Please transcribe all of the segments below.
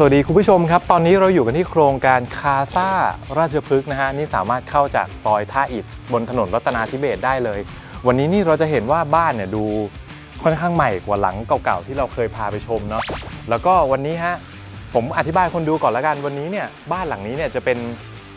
สวัสดีคุณผู้ชมครับ ตอนนี้เราอยู่กันที่โครงการคาซาราชพฤกษ์นะฮะนี่สามารถเข้าจากซอยท่าอิฐบนถนนรัตนาธิเบศได้เลย วันนี้นี่เราจะเห็นว่าบ้านเนี่ยดูค่อนข้างใหม่กว่าหลังเก่าๆที่เราเคยพาไปชมเนาะแล้วก็วันนี้ฮะผมอธิบายคนดูก่อนละกันวันนี้เนี่ยบ้านหลังนี้เนี่ยจะเป็น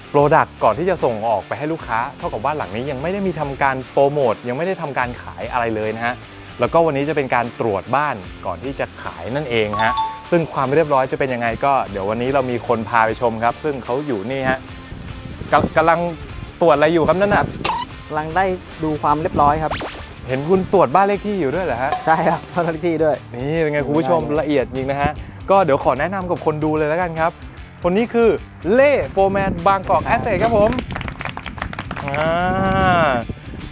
โปรดักต์ก่อนที่จะส่งออกไปให้ลูกค้า เท่ากับบ้านหลังนี้ยังไม่ได้มีทำการโปรโมทยังไม่ได้ทำการขายอะไรเลยนะฮะแล้วก็วันนี้จะเป็นการตรวจบ้านก่อนที่จะขายนั่นเองฮะ ซึ่งความเรียบร้อยจะเป็นยังไงก็เดี๋ยววันนี้เรามีคนพาไปชมครับ ซึ่งเขาอยู่นี่ฮะกำกำลังตรวจอะไรอยู่ครับนั่นน่ะกำลังได้ดูความเรียบร้อยครับ เห็นคุณตรวจบ้านเลขที่อยู่ด้วยเหรอฮะ ใช่ครับทที่ด้วย นี่เป็นไงคุณผู้ชมได้เลยละเอียดจริงนะฮะ ก็เดี๋ยวขอแนะนำกับคนดูเลยแล้วกันครับ คนนี้คือเล่โฟร์แมนบางกอกแอสเซทครับผมอ่า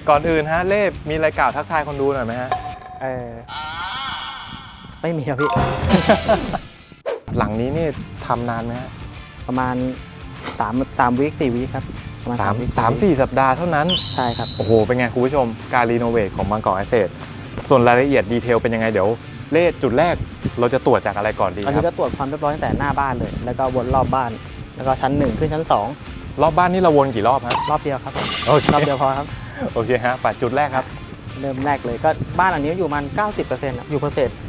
ก่อนอื่นฮะเล่มีอะไรกล่าวทักทายคนดูหน่อยไหมฮะ เออ ไม่มีครับพี่ หลังนี้นี่ทำนานไหมฮะประมาณ3 3วิค4วิครับประมาณสามวิสามสี่สัปดาห์เท่านั้น ใช่ครับ โอ้โห เป็นไงคุณผู้ชม การรีโนเวทของบางกอกแอสเซทส่วนรายละเอียดดีเทลเป็นยังไงเดี๋ยว เลขจุดแรกเราจะตรวจจากอะไรก่อนดีอันครันี้บก็ตรวจความเรียบร้อยตั้งแต่หน้าบ้านเลย แล้วก็วนรอบบ้าน แล้วก็ชั้น 1 ขึ้นชั้น รอบบ้านนี่เราวนกี่รอบฮะ 2 รอบเดียวครับผมโอเค รอบเดียวพอครับ โอเคฮะปัดจุดแรกครับ เริ่มแรกเลยก็บ้านหลังนี้อยู่ประมัน 90%อะอยู่เปอร์เซ็นต์อืม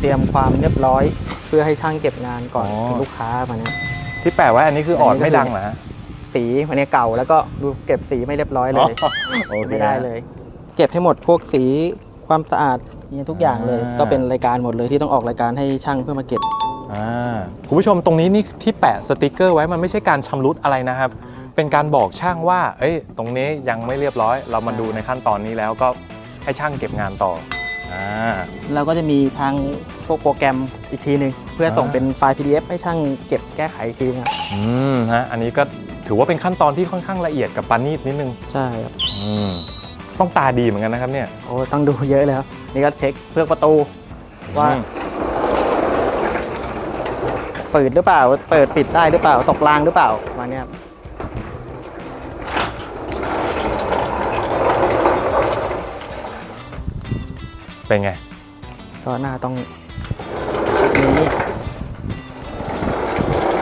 เตรียมความเรียบร้อย เพื่อให้ช่างเก็บงานก่อนอ๋อ ถึงลูกค้ามาเนี่ย ที่แปะไว้อันนี้คือออดอันนี้ก็ไม่ดังเหรอฮะสีวันนี้เก่าแล้วก็ดูเก็บสีไม่เรียบร้อยเลย อ๋อโอเคไม่ได้เลย เก็บให้หมดพวกสีความสะอาดเนี่ยทุกอย่างเลย อ่า ก็เป็นรายการหมดเลยที่ต้องออกรายการให้ช่างเพื่อมาเก็บ อ่าคุณผู้ชมตรงนี้นี่ที่แปะสติกเกอร์ไว้มันไม่ใช่การชำรุดอะไรนะครับ เป็นการบอกช่างว่า เอ้ย ตรงนี้ยังไม่เรียบร้อย เรามาใช่ดูในขั้นตอนนี้แล้วก็ให้ช่างเก็บงานต่อ อ่าเราก็จะมีทางพวกโปรแกรมอีกทีหนึ่งเพื่อส่งอ่าเป็นไฟล์ PDF ให้ช่างเก็บแก้ไขอีกทีครับอืมฮะอันนี้ก็ถือว่าเป็นขั้นตอนที่ค่อนข้างละเอียดกับปานีตนิดนึงใช่ครับอืมต้องตาดีเหมือนกันนะครับเนี่ยโอ้ต้องดูเยอะเลยครับนี่ก็เช็คเพื่อประตูว่าอืมฝืดหรือเปล่าเปิดปิดได้หรือเปล่าตกรางหรือเปล่าประมาณเนี้ยครับ เป็นไง ก็น่าต้องนี้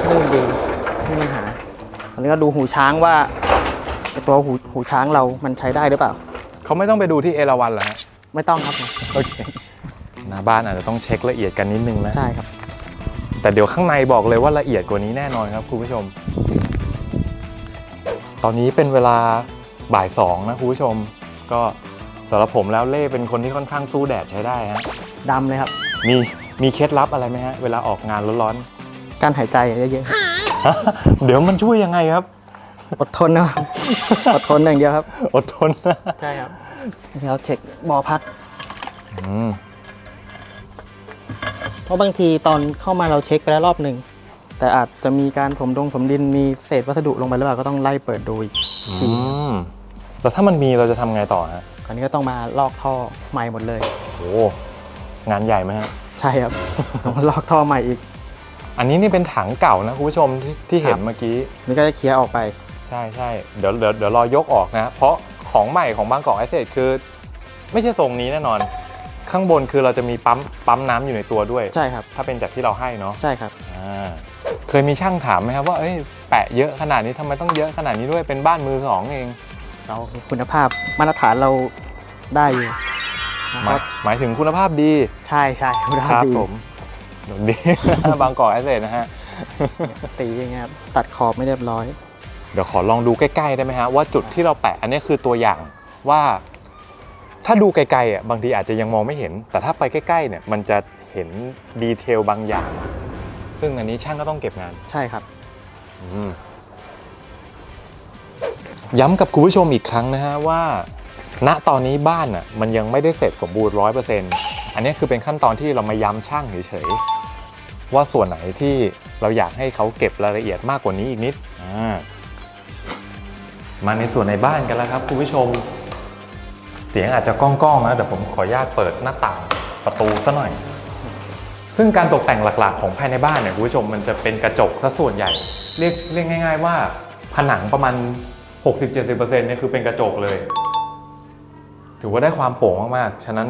ลื่นดีไม่มีปัญหาตอนนี้ก็ดูหูช้างว่าไอ้ตัวหูหูช้างเรามันใช้ได้หรือเปล่า เขาไม่ต้องไปดูที่เอราวันเหรอฮะไม่ต้องครับโอเคหน้าบ้านอาจจะต้องเช็คละเอียดกันนิดนึงนะ ใช่ครับ แต่เดี๋ยวข้างในบอกเลยว่าละเอียดกว่านี้แน่นอนครับคุณผู้ชม ตอนนี้เป็นเวลาบ่ายสองนะคุณผู้ชม ก็ สำหรับผมแล้วเล่เป็นคนที่ค่อนข้างสู้แดดใช้ได้ฮะดำเลยครับ มีมีเคล็ดลับอะไรไหมฮะเวลาออกงานร้อนการหายใจเยอะๆเดี๋ยวมันช่วยยังไงครับ ๆ อดทนนะครับ อดทนอย่างเดียวครับ อดทนนะใช่ครับเราเช็คบ่อพัก อืมเพราะบางทีตอนเข้ามาเราเช็คไปแล้วรอบหนึ่ง แต่อาจจะมีการถมดงถมดินมีเศษวัสดุลงไปหรือเปล่าก็ต้องไล่เปิดดูอีกอืม แต่ถ้ามันมีเราจะทำไงต่อฮะคราวนี้ก็ต้องมาลอกท่อใหม่หมดเลย โอ้งานใหญ่ไหมฮะ ใช่ครับ ต้องมาลอกท่อใหม่อีก อันนี้นี่เป็นถังเก่านะคุณผู้ชมที่ที่เห็นครับเมื่อกี้ นี่ก็จะเคลียร์ออกไป ใช่ใช่เดี๋ยวเดี๋ยวเดี๋ยวรอยกออกนะ เพราะของใหม่ของบางกอกไอเซคือ ไม่ใช่ทรงนี้แน่นอน ข้างบนคือเราจะมีปั๊มปั๊มน้ำอยู่ในตัวด้วย ใช่ครับ ถ้าเป็นจากที่เราให้เนาะใช่ครับ อ่าเคยมีช่างถามไหมครับว่าเอ้ยแปะเยอะขนาดนี้ทำไมต้องเยอะขนาดนี้ด้วยเป็นบ้านมือสองเอง เราคุณภาพมาตรฐานเราได้อยู่นะหมายหมายถึงคุณภาพดีใช่ใช่คุณภาคพรับดีผมดี บางกอกไอเซนะฮะ ตีอย่างเงี้ยครับตัดขอบไม่เรียบร้อย เดี๋ยวขอลองดูใกล้ๆได้ไหมฮะว่าจุดที่เราแปะอันนี้คือตัวอย่างว่าถ้าดูไกลๆอะบางทีอาจจะยังมองไม่เห็น แต่ถ้าไปใกล้ๆเนี่ยมันจะเห็นดีเทลบางอย่าง ซึ่งอันนี้ช่างก็ต้องเก็บงานใช่ครับ อืม ย้ำกับคุณผู้ชมอีกครั้งนะฮะว่า ณตอนนี้บ้านอะมันยังไม่ได้เสร็จสมบูรณ์ร้อยเปอร์เซ็นต์อันนี้คือเป็นขั้นตอนที่เรามาย้ำช่างเฉยๆว่าส่วนไหนที่เราอยากให้เขาเก็บรายละเอียดมากกว่านี้อีกนิดมาในส่วนในบ้านกันแล้วครับคุณผู้ชม เสียงอาจจะก้องๆนะแต่ผมขออนุญาตเปิดหน้าต่างประตูซะหน่อย ซึ่งการตกแต่งหลักๆ ของภายในบ้านเนี่ยคุณผู้ชมมันจะเป็นกระจกซะส่วนใหญ่ เรียกเรียกง่าย ๆ ว่า ผนังประมาณ 60-70%เนี่ยคือเป็นกระจกเลย ถือว่าได้ความโปร่งมากๆ ฉะนั้น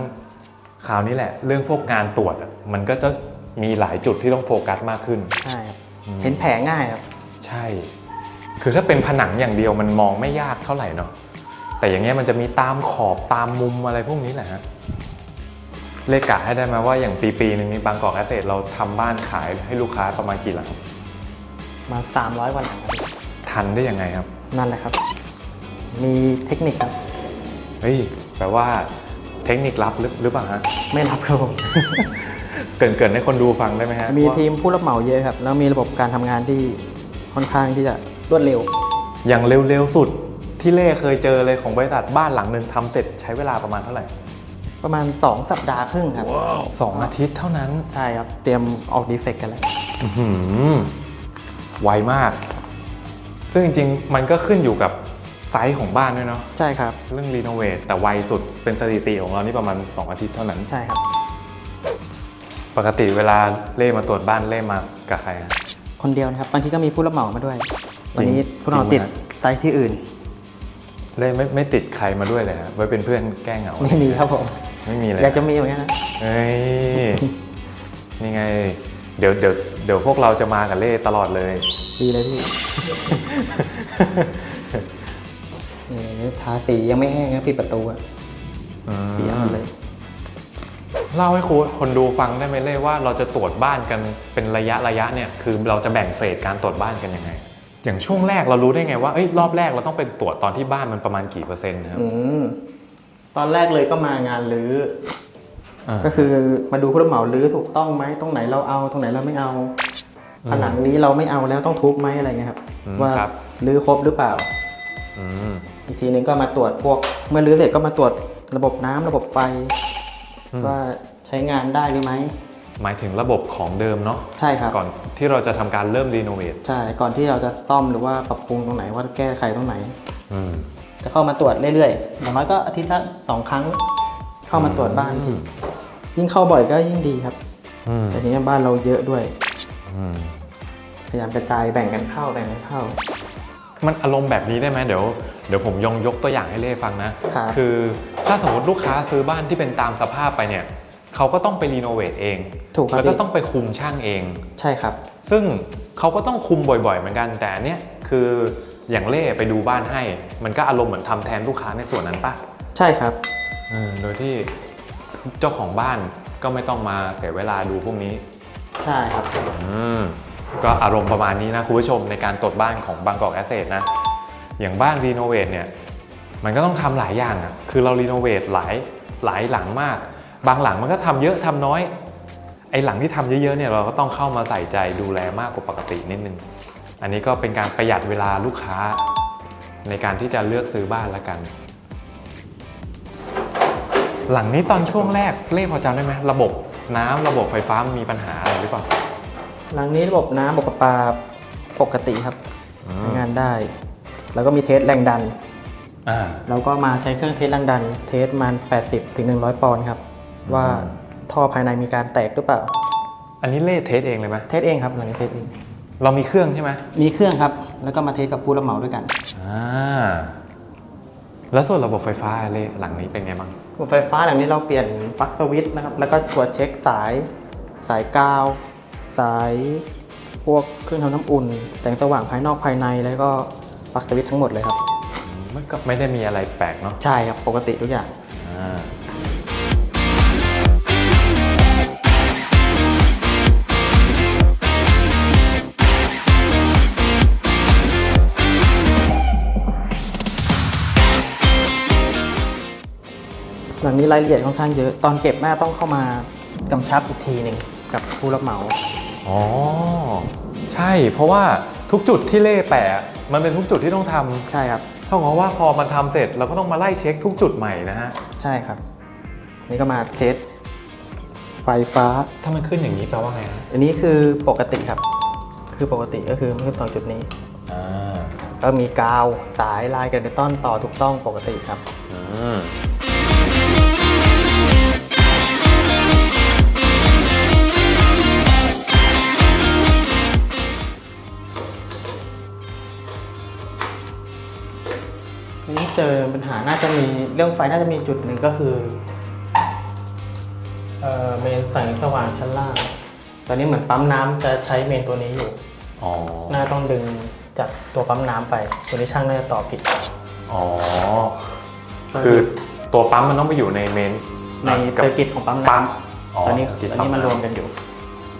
คราวนี้แหละ เรื่องพวกงานตรวจอะมันก็จะมีหลายจุดที่ต้องโฟกัสมากขึ้น ใช่ครับเห็นแผลง่ายครับ ใช่ คือถ้าเป็นผนังอย่างเดียวมันมองไม่ยากเท่าไหร่เนาะ แต่อย่างเงี้ยมันจะมีตามขอบตามมุมอะไรพวกนี้แหละฮะ เลขกะให้ได้ไหมว่าอย่างปีปีหนึ่งนี้บางกอกแอสเซทเราทำบ้านขายให้ลูกค้าประมาณกี่หลัง มา 300กว่าหลังครับ ทันได้ยังไงครับ นั่นแหละครับ มีเทคนิคครับ เฮ้ยแปลว่าเทคนิคลับหรือหรือเปล่าฮะ ไม่รับครับผม เกรินเกรินให้คนดูฟังได้ไหมฮะมีว่าทีมผู้รับเหมาเยอะครับ แล้วมีระบบการทำงานที่ค่อนข้างที่จะรวดเร็ว อย่างเร็วๆสุดที่เล่เคยเจอเลยของบริษัทบ้านหลังหนึ่งทำเสร็จใช้เวลาประมาณเท่าไหร่ประมาณ 2 สัปดาห์ครึ่งครับ สองอาทิตย์เท่านั้น ใช่ครับ เตรียมออกดีเฟกต์กันแล้ว อื้อหือไวมาก ซึ่งจริงๆ มันก็ขึ้นอยู่กับไซส์ของบ้านด้วยเนาะใช่ครับ เรื่องรีโนเวทแต่ไวสุดเป็นสถิติของเรานี่ประมาณ 2 อาทิตย์เท่านั้น ใช่ครับ ปกติเวลาเล่มาตรวจบ้านเล่มากับใครฮะคนเดียวนะครับบางทีก็มีผู้รับเหมามาด้วย วันนี้จริงผู้รับเหมาติดจริงไหมไซต์ที่อื่น เล่ไม่ไม่ติดใครมาด้วยเลยฮะไว้เป็นเพื่อนแกล้งเหงาไม่มีครับผม ไม่มีเลยอยากจะมีเหมือนกันนะเฮ้ยนี่ไง เดี๋ยวเดี๋ยวเดี๋ยวพวกเราจะมากับเล่ตลอดเลย ดีเลยพี่นี่ ทาสียังไม่แห้งนะปิดประตูอะเสียหมดเลย เล่าให้ครูคนดูฟังได้ไหมเล่ว่าเราจะตรวจบ้านกันเป็นระยะระยะเนี่ยคือเราจะแบ่งเฟสการตรวจบ้านกันยังไง อย่างช่วงแรกเรารู้ได้ไงว่าเอ้ยรอบแรกเราต้องไปตรวจตอนที่บ้านมันประมาณกี่เปอร์เซ็นต์นะครับอืมตอนแรกเลยก็มางานรื้ออ่าก็คือมาดูผู้รับเหมารื้อถูกต้องไหมตรงไหนเราเอาตรงไหนเราไม่เอาผนังนี้เราไม่เอาแล้วต้องทุบไหมอะไรเงี้ยครับอืม ว่าครับ รื้อครบหรือเปล่า อืมอีกทีนึงก็มาตรวจพวก เมื่อรื้อเสร็จก็มาตรวจระบบน้ำระบบไฟ ว่าใช้งานได้หรือไหมหมายถึงระบบของเดิมเนาะใช่ครับ ก่อนที่เราจะทำการเริ่มรีโนเวทใช่ก่อนที่เราจะซ่อมหรือว่าปรับปรุงตรงไหนว่าแก้ไขตรงไหน อืม จะเข้ามาตรวจเรื่อยๆอย่างน้อยก็อาทิตย์ละสองครั้ง เข้ามาตรวจบ้านทียิ่งเข้าบ่อยก็ยิ่งดีครับ อืมแต่ทีนี้บ้านเราเยอะด้วย อืม พยายามกระจายแบ่งกันเข้าแบ่งกันเข้า มันอารมณ์แบบนี้ได้ไหมเดี๋ยวเดี๋ยวผมยองยกตัวอย่างให้เล่ฟังนะครับอถ้าสมมติลูกค้าซื้อบ้านที่เป็นตามสภาพไปเนี่ยเขาก็ต้องไปรีโนเวทเองถูกครับแล้วก็พี่ต้องไปคุมช่างเอง ใช่ครับ ซึ่งเขาก็ต้องคุมบ่อยๆ เหมือนกันแต่อันเนี้ยคืออย่างเล่ไปดูบ้านให้ มันก็อารมณ์เหมือนทำแทนลูกค้าในส่วนนั้นปะใช่ครับ เออโดยที่เจ้าของบ้านก็ไม่ต้องมาเสียเวลาดูพวกนี้ ใช่ครับ อืม ก็อารมณ์ประมาณนี้นะคุณผู้ชมในการตรวจบ้านของบางกอกแอสเซทนะ อย่างบ้านรีโนเวทเนี่ยมันก็ต้องทำหลายอย่างอะ่ะคือเรารีโนเวทหลายหลายหลังมาก บางหลังมันก็ทำเยอะทำน้อย ไอหลังที่ทำเยอะๆเนี่ยเราก็ต้องเข้ามาใส่ใจดูแลมากกว่าปกตินิดนึง อันนี้ก็เป็นการประหยัดเวลาลูกค้า ในการที่จะเลือกซื้อบ้านละกัน หลังนี้ตอนช่วงแรกเล่พอจำได้ไหมระบบน้ำระบบไฟฟ้ามีปัญหาอะไรหรือเปล่า หลังนี้ระบบน้ำระบบประปาปกติครับอืม ใช้งานได้ แล้วก็มีเทสแรงดัน อ่าเราก็มาใช้เครื่องเทสแรงดัน เทสมัน 80ถึง100 ปอนด์ครับ ว่าท่อภายในมีการแตกหรือเปล่า อันนี้เล่เทสเองเลยไหมเทสเองครับหลังนี้เทสเอง เรามีเครื่องใช่ไหมมีเครื่องครับ แล้วก็มาเทสกับผู้รับเหมาด้วยกัน อ่า แล้วส่วนระบบไฟฟ้าเล่หลังนี้เป็นไงบ้าง ระบบไฟฟ้าหลังนี้เราเปลี่ยนปลั๊กสวิตช์นะครับ แล้วก็ตรวจเช็คสาย สายกาว สายพวกเครื่องทำน้ำอุ่น แสงสว่างภายนอกภายในแล้วก็ปลั๊กสวิตช์ทั้งหมดเลยครับ มันก็ไม่ได้มีอะไรแปลกเนาะใช่ครับปกติทุกอย่าง อ่าหลังนี้รายละเอียดค่อนข้างเยอะ ตอนเก็บแม่ต้องเข้ามากำชับอีกทีหนึ่งกับผู้รับเหมา อ๋อ ใช่ เพราะว่าทุกจุดที่เล่แปะ มันเป็นทุกจุดที่ต้องทำใช่ครับ เท่ากับว่าพอมันทำเสร็จเราก็ต้องมาไล่เช็คทุกจุดใหม่นะฮะใช่ครับ นี่ก็มาเทสไฟฟ้า ถ้ามันขึ้นอย่างนี้แปลว่าไงฮะอันนี้คือปกติครับ คือปกติก็คือไม่ขึ้นตรงจุดนี้ อ่าก็มีกาวสายลายกันต้อนต่อถูกต้องปกติครับ อืม หาน่าจะมีเรื่องไฟน่าจะมีจุดหนึ่งก็คือเอ่อเมนแสงสว่างชั้นล่าง ตอนนี้เหมือนปั๊มน้ำจะใช้เมนตัวนี้อยู่ อ๋อ น่าต้องดึงจากตัวปั๊มน้ำไป ตัวนี้ช่างน่าจะต่อผิด อ๋อ คือตัวปั๊มมันต้องไปอยู่ในเมนในกับเซอร์กิตของปั๊มปั๊มน้อ๋อำตอนนี้เซอร์กิตตอนนี้ปั๊มมันน้ำรวมกันอยู่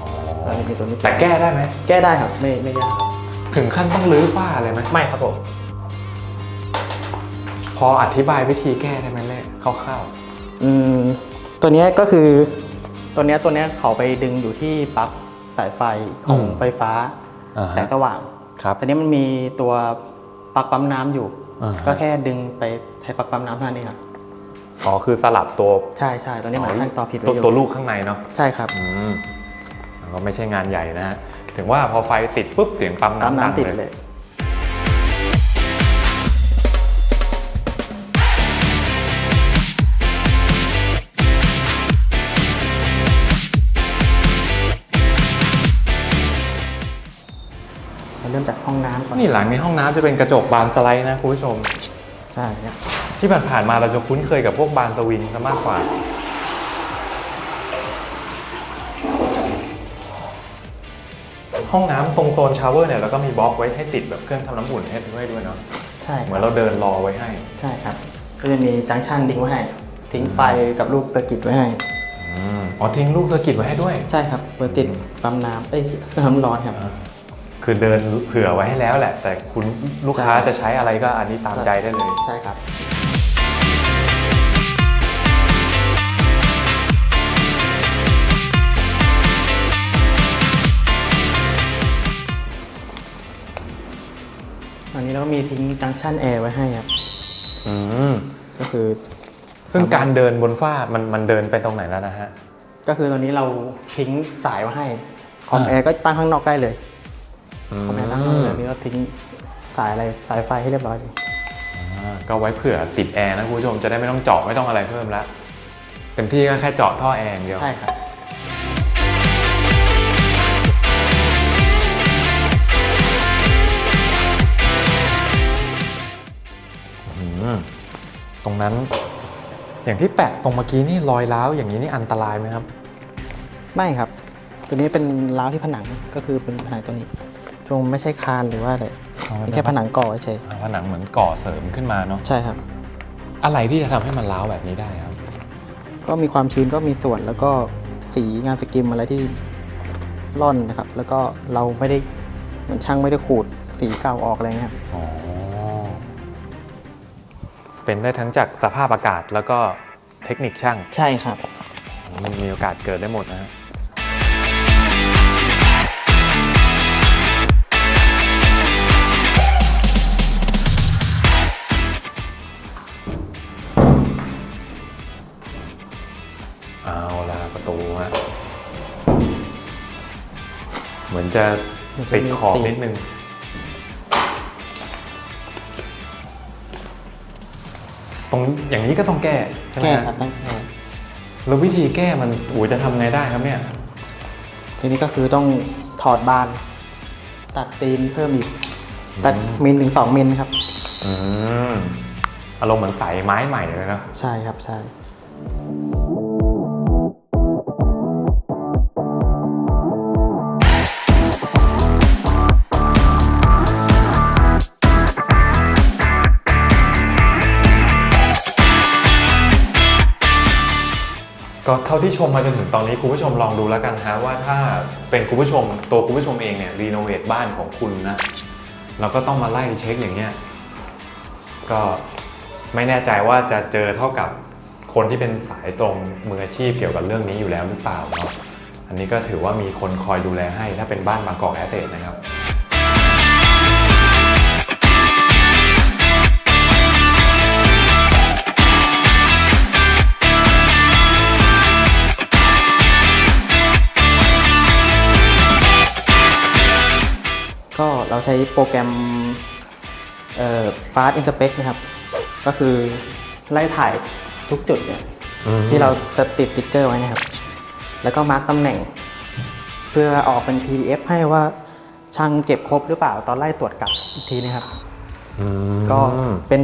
อ๋อตอนนี้มีตัวนี้แต่แก้ได้ไหม แก้ได้ครับไม่ไม่ยากครับถึงขั้นต้องรื้อฝ้าเลยไหมไม่ครับผม พออธิบายวิธีแก้ได้ไหมเล่คร่าวอืมตัวเนี้ยก็คือตัวเนี้ยตัวเนี้ยเขาไปดึงอยู่ที่ปลั๊กสายไฟของไฟฟ้าอ่าฮะแสงสว่างๆครับตอนนี้มันมีตัวปลั๊กปั๊มน้ำอยู่อ่าฮะก็แค่ดึงไปใช้ปลั๊กปั๊มน้ำเท่านั้นเองครับอ๋อคือสลับตัวใช่ใช่ตอนนี้เหมือนท่านต่อผิดไว้ตัวอยู่ตัวลูกข้างในเนาะใช่ครับอืมแล้วก็ไม่ใช่งานใหญ่นะฮะถึงว่าพอไฟติดปุ๊บเสียงปั๊มปั๊มน้ำดังน้ำติดเลเลย น้ำก่อนนี่หลังนี้ห้องน้ำจะเป็นกระจกบานสไลด์นะคุณผู้ชม ใช่ครับที่ผ่านๆมาเราจะคุ้นเคยกับพวกบานสวิงซะมากกว่า ห้องน้ำตรงโซนชาวเวอร์เนี่ยเราก็มีบล็อกไว้ให้ติดแบบเครื่องทำน้ำอุ่นให้ด้วยด้วยเนาะใช่เหมือนเราเดินรอไว้ให้ ใช่ครับ ก็จะมีจังชันดิ้งไว้ให้ ทิ้งไฟกับลูกเซอร์กิตไว้ให้อืมอ๋อทิ้งลูกเซอร์กิตไว้ให้ด้วย ใช่ครับเพื่อติดปั๊มน้ำเอ้ยเครื่องทำน้ำร้อนครับ คือเดินเผื่อไว้ให้แล้วแหละ แต่คุณลูกค้าใช่จะใช้อะไรก็อันนี้ตามใจได้เลย ใช่ครับ ตอนนี้เราก็มีทิ้งจังชันแอร์ไว้ให้ครับ อืม ก็คือ ซึ่งการเดินบนฝ้ามันมันเดินไปตรงไหนแล้วนะฮะ ก็คือตอนนี้เราทิ้งสายไว้ให้ คอมอ่าแอร์ก็ตั้งข้างนอกได้เลย อืคอมแอร์ตั้งข้างนอกเลยนี่ก็ทิ้งสายอะไรสายไฟให้เรียบร้อยเลยอ่าก็ไว้เผื่อติดแอร์นะคุณผู้ชมจะได้ไม่ต้องเจาะไม่ต้องอะไรเพิ่มละเต็มที่ก็แค่เจาะท่อแอร์อย่างเดียวใช่ครับ อืมตรงนั้น อย่างที่แปะตรงเมื่อกี้นี่รอยร้าวอย่างนี้นี่อันตรายไหมครับ ไม่ครับ ตัวนี้เป็นร้าวที่ผนังก็คือเป็นผนังตัวนี้ จงไม่ใช่คานหรือว่าอะไรอ๋อเป็นแค่ผนังก่อเฉยอ่าผนังเหมือนก่อเสริมขึ้นมาเนาะใช่ครับ อะไรที่จะทำให้มันร้าวแบบนี้ได้ครับ ก็มีความชื้นก็มีส่วนแล้วก็สีงานสกิมอะไรที่ร่อนนะครับ แล้วก็เราไม่ได้เหมือนช่างไม่ได้ขูดสีเก่าออกอะไรเงี้ยครับอ๋อเป็นได้ทั้งจากสภาพอากาศแล้วก็เทคนิคช่าง ใช่ครับ มันมีโอกาสเกิดได้หมดนะ จะมันจะติดมีขอบติดนิดนึง ตรงอย่างนี้ก็ต้องแก้ใช่ไหมแก้ฮะครับตั้งแก้แล้ววิธีแก้มันอูจะทำไงได้ครับเนี่ย ทีนี้ก็คือต้องถอดบาน ตัดตีนเพิ่มอีก ตัดมิลถึงสองมิลครับ อืมอารมณ์เหมือนใส่ไม้ใหม่เลยนะ ใช่ครับใช่ ก็เท่าที่ชมมาจนถึงตอนนี้คุณผู้ชมลองดูแล้วกันฮะว่าถ้าเป็นคุณผู้ชมตัวคุณผู้ชมเองเนี่ยรีโนเวทบ้านของคุณนะเราก็ต้องมาไล่เช็คอย่างเงี้ยก็ไม่แน่ใจว่าจะเจอเท่ากับคนที่เป็นสายตรงมืออาชีพเกี่ยวกับเรื่องนี้อยู่แล้วหรือเปล่าเนาะอันนี้ก็ถือว่ามีคนคอยดูแลให้ถ้าเป็นบ้านบางกอกแอสเซทนะครับ ใช้โปรแกรมเอ่อ Fast Inspect นะครับ ก็คือไล่ถ่ายทุกจุดเนี่ยอืมที่เราจะติดติ๊กเกอร์ไว้นะครับ แล้วก็มาร์กตำแหน่ง เพื่อออกเป็น PDF ให้ว่าช่างเก็บครบหรือเปล่าตอนไล่ตรวจกลับอีกทีนะครับอืมก็เป็น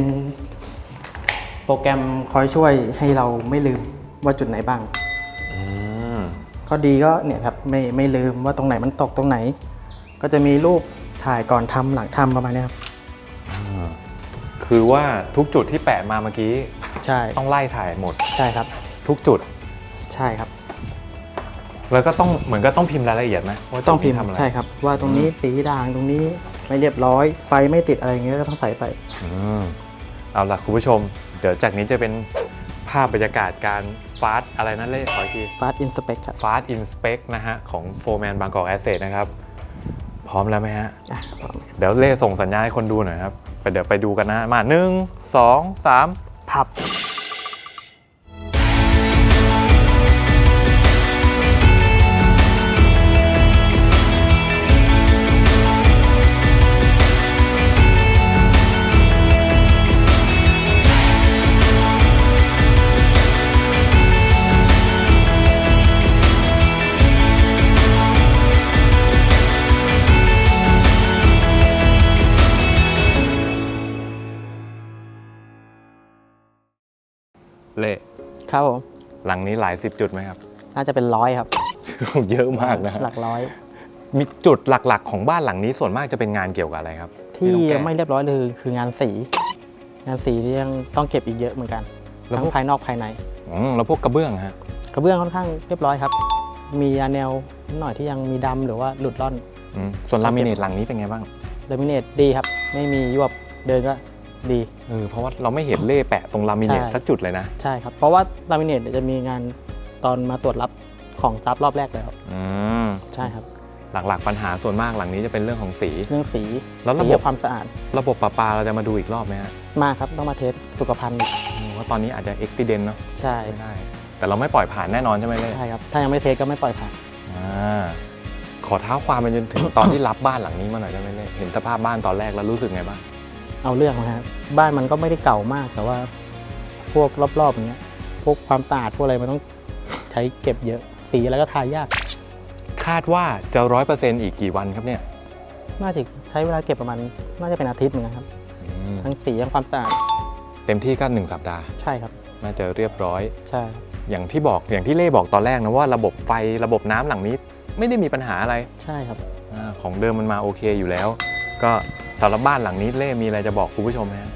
โปรแกรมคอยช่วยให้เราไม่ลืมว่าจุดไหนบ้างอืมข้อดีก็เนี่ยครับไม่ไม่ลืมว่าตรงไหนมันตกตรงไหน ก็จะมีรูป ถ่ายก่อนทำหลังทำประมาณเนี้ยครับคือว่าทุกจุดที่แปะมาเมื่อกี้ใช่ต้องไล่ถ่ายหมดใช่ครับ ทุกจุดใช่ครับ แล้วก็ต้องเหมือนก็ต้องพิมพ์รายละเอียดไหมว่าจุดต้องพิมพ์นี้ทำอะไรใช่ครับ ว่าตรงนี้สีด่างตรงนี้ไม่เรียบร้อย ไฟไม่ติดอะไรอย่างเงี้ยก็ต้องใส่ไปอืมเอาล่ะคุณผู้ชม เดี๋ยวจากนี้จะเป็นภาพบรรยากาศการฟาสอะไรนั่นเลยขออีกที Fast Inspect ครับฟาสอินสเปกนะฮะของโฟร์แมนบางกอกแอสเซทนะครับ พร้อมแล้วไหมฮะ อะพร้อมเดี๋ยวเล่ส่งสัญญาณให้คนดูหน่อยครับ ไปเดี๋ยวไปดูกันนะ มาหนึ่งสองสามพับ ครับผม หลังนี้หลายสิบจุดไหมครับ น่าจะเป็นร้อยครับ เยอะมากนะฮะหลักร้อย มีจุดหลักๆ ของบ้านหลังนี้ส่วนมากจะเป็นงานเกี่ยวกับอะไรครับที่ต้องแก้ยังไม่เรียบร้อยเลยคืองานสี งานสีที่ยังต้องเก็บอีกเยอะเหมือนกันแล้วทั้พงวกภายนอกภายใน อืมแล้วพวกกระเบื้องฮะกระเบื้องค่อนข้างเรียบร้อยครับ มีอาแนวนิดหน่อยที่ยังมีดำหรือว่าหลุดร่อนอืมส่วนลามิเนตหลังนี้เป็นไงบ้าง เลมิเนตดีครับ ไม่มียวบเดินก็ ดีเออเพราะว่าเราไม่เห็นเล่แปะตรงลามิเนตใช่สักจุดเลยนะ ใช่ครับ เพราะว่าลามิเนตจะมีงานตอนมาตรวจรับของซับรอบแรกแล้วอืมใช่ครับหลักๆปัญหาส่วนมากหลังนี้จะเป็นเรื่องของสี เรื่องสีแล้วระสีบบกับความสะอาด ระบบประปาเราจะมาดูอีกรอบไหมฮะมากครับต้องมาเทสสุขภัณฑ์อีกอืมว่าตอนนี้อาจจะเอ็กซิเดนเนาะใช่ไม่ได้แต่เราไม่ปล่อยผ่านแน่นอนใช่ไหมเล่ใช่ครับถ้ายังไม่เทสก็ไม่ปล่อยผ่านอ่าขอเท้าความไปจนถึงตอนที่รับบ้านหลังนี้มาหน่อยได้ไหมเล่เห็นสภาพบ้านตอนแรกแล้วรู้สึกไงบ้าง เอาเรื่องนะครับบ้านมันก็ไม่ได้เก่ามากแต่ว่าพวกรอบๆอย่างเงี้ยพวกความสะอาดพวกอะไรมันต้องใช้เก็บเยอะ สีแล้วก็ทายากคาดว่าจะร้อยเปอร์เซ็นต์อีกกี่วันครับเนี่ยน่าจะใช้เวลาเก็บประมาณน่าจะเป็นอาทิตย์เหมือนกันครับ อืมทั้งสีทั้งความสะอาดเต็มที่ก็หนึ่งสัปดาห์ ใช่ครับ น่าจะเรียบร้อย ใช่อย่างที่บอกอย่างที่เล่บอกตอนแรกนะว่าระบบไฟระบบน้ำหลังนี้ ไม่ได้มีปัญหาอะไรใช่ครับ อาของเดิมมันมาโอเคอยู่แล้ว ก็ สำหรับบ้านหลังนี้เล่มีอะไรจะบอกคุณผู้ชมไหมฮะ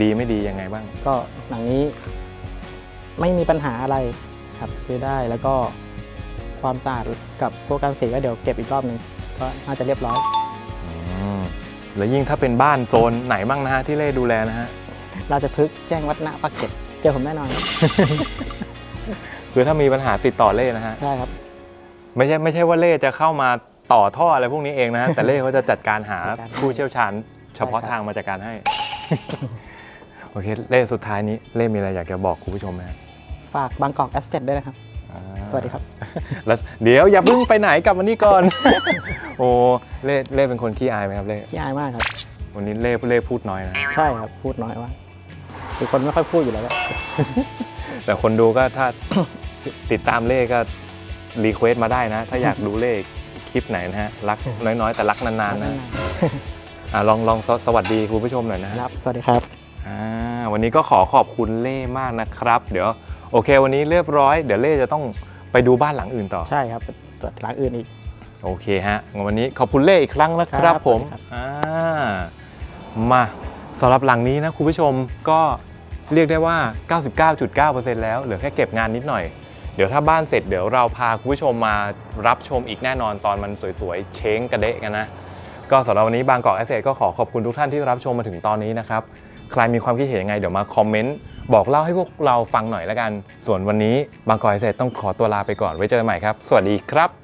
ดีไม่ดียังไงบ้าง ก็หลังนี้ไม่มีปัญหาอะไรครับซื้อได้แล้วก็ความสะอาดกับพวกการสีก็เดี๋ยวเก็บอีกรอบหนึ่งก็น่าจะเรียบร้อย อืมแล้วยิ่งถ้าเป็นบ้านโซนไหนบ้างนะฮะที่เล่ดูแลนะฮะ เราจะพึกษ์แจ้งวัฒนะปากเกร็ดเจอผมแน่นอนคือถ้ามีปัญหาติดต่อเล่นะฮะ ใช่ครับ ไม่ใช่ไม่ใช่ว่าเล่จะเข้ามา ต่อท่ออะไรพวกนี้เองนะฮะแต่เล่เขาจะจัดการหาจัดการให้ผู้เชี่ยวชาญ เฉพาะใช่ครับทางมาจัดการให้ โอเค เล่สุดท้ายนี้เล่มีอะไรอยากจะบอกคุณผู้ชมไหมฮะฝากบางกอกแอสเซทด้วยนะครับอ่าสวัสดีครับ แล้วเดี๋ยวอย่าเพิ่งไปไหนกลับมานี่ก่อน โอ้เล่เล่เป็นคนขี้อายไหมครับเล่ขี้อายมากครับ วันนี้เล่เล่พูดน้อยนะ ใช่ครับ พูดน้อยมากคือคนไม่ค่อยพูดอยู่แล้วแหละแต่คนดูก็ถ้าติดตามเล่ก็รีเควสต์มาได้นะ ถ้าอยากดูเล่ค ลิปไหนนะฮะรักน้อยๆ แต่รักนานๆนะอะลองลองสสวัสดีคุณผู้ชมหน่อยนะฮะ ครับ สวัสดีครับ อ่าวันนี้ก็ขอขอบคุณเล่มากนะครับ เดี๋ยวโอเค วันนี้เรียบร้อย เดี๋ยวเล่จะต้องไปดูบ้านหลังอื่นต่อ ใช่ครับตรวจหลังอื่นอีก โอเคฮะงั้นวันนี้ขอบคุณเล่อีกครั้งนะคครัรับบผมสวัสดีครับ อ่ามาสำหรับหลังนี้นะคุณผู้ชมก็เรียกได้ว่า 99.9%แล้วเหลือแค่เก็บงานนิดหน่อย เดี๋ยวถ้าบ้านเสร็จเดี๋ยวเราพาคุณผู้ชมมารับชมอีกแน่นอนตอนมันสวยๆ เช้งกระเดะกันนะ ก็สำหรับวันนี้บางกอกแอสเซทก็ขอขอบคุณทุกท่านที่รับชมมาถึงตอนนี้นะครับ ใครมีความคิดเห็นยังไงเดี๋ยวมาคอมเมนต์บอกเล่าให้พวกเราฟังหน่อยละกัน ส่วนวันนี้บางกอกแอสเซทต้องขอตัวลาไปก่อนไว้เจอกันใหม่ครับ สวัสดีครับ